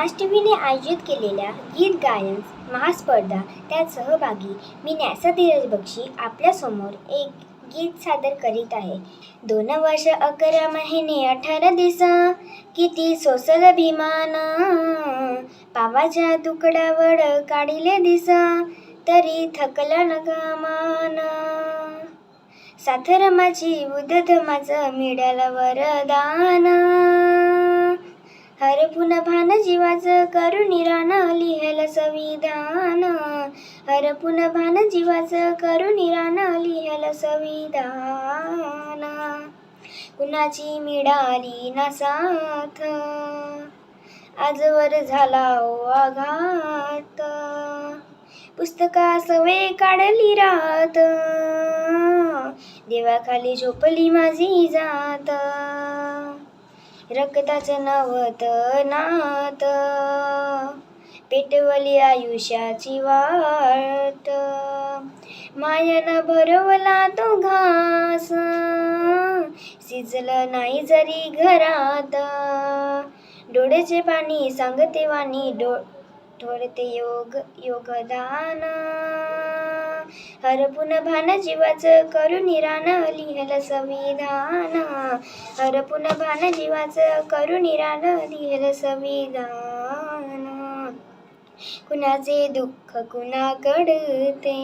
समाज टी व्हीने आयोजित केलेल्या गीत गायन महास्पर्धा त्यात सहभागी मी न्यासा धीरज बक्षी आपल्यासमोर एक गीत सादर करीत आहे. दोन वर्ष अकरा महिने अठरा दिसा किती सोसल अभिमान. पावाच्या तुकड्यावर काढिले दिस तरी थकला न कामान. साथरमाची उद्धधमाचं मिळालं वरदान पुन भान भान जीवाचं करुणिरान लिहल संविधान. हर पुन भान जीवाचं करुणिरान लिहल संविधान. कुणाची मिळाली ना साथ? आजवर झाला ओ आघात. पुस्तका सवे काढली रात. देवाखाली झोपली माझी जात. रक्ताचं नवत नात. पेटवली आयुष्याची वाट. मायानं भरवला तो घास. शिजलं नाही जरी घरात. डोळ्याचे पाणी सांगते वाणी डो थोडते योग योगदान. हर पुन्हा भान जीवाच करून निरान लिहल संविधान। हर पुन्हा भान जीवाच करून निरान लिहल संविधान। कुणाचे दुःख कुणा कडते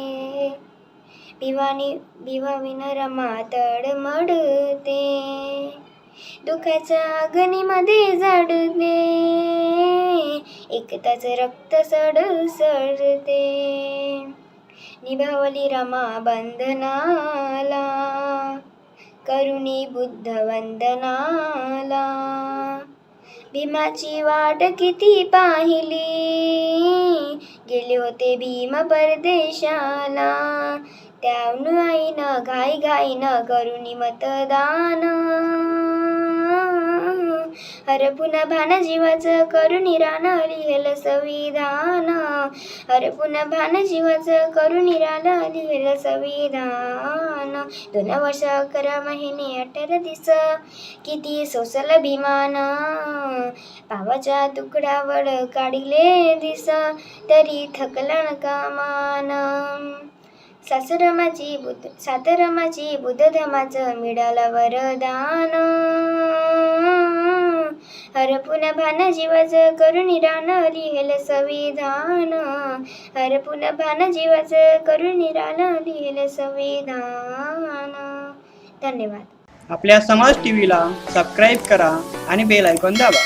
भिवानी भिवाविन रमा तडमडते दुःखाच्या अग्नीमध्ये जडते एकताच रक्त सड सडते निभावली रमा बंधनाला करुणी बुद्ध वंदनाला. भीमाची वाट किती पाहिली? गेले होते भीम परदेशाला. त्याहून आईनं घाई घाईनं करुणी मतदान हर पुन्हा भान जीवाचं करुणी रान लिहिलं संविधान. हर पुन्हा भान जीवाचं करुणी रान लिहिलं संविधान. दोन वर्ष अकरा महिने अठरा दिस किती सोसल भीमान पावाच्या तुकड्यावर काढिले दिस तरी थकला न कामान. सासरमाची बुद्ध सातरमाची बुद्ध धमाचं मिळालं वरदान. हर पुन्हा भान जीवाचं करून रान लिहेल संविधान। हर पुन्हा भान जीवाचं करून रान लिहेल संविधान। धन्यवाद। आपल्या समाज टी व्हीला सबस्क्राईब करा आणि बेल ऐकून दाबा.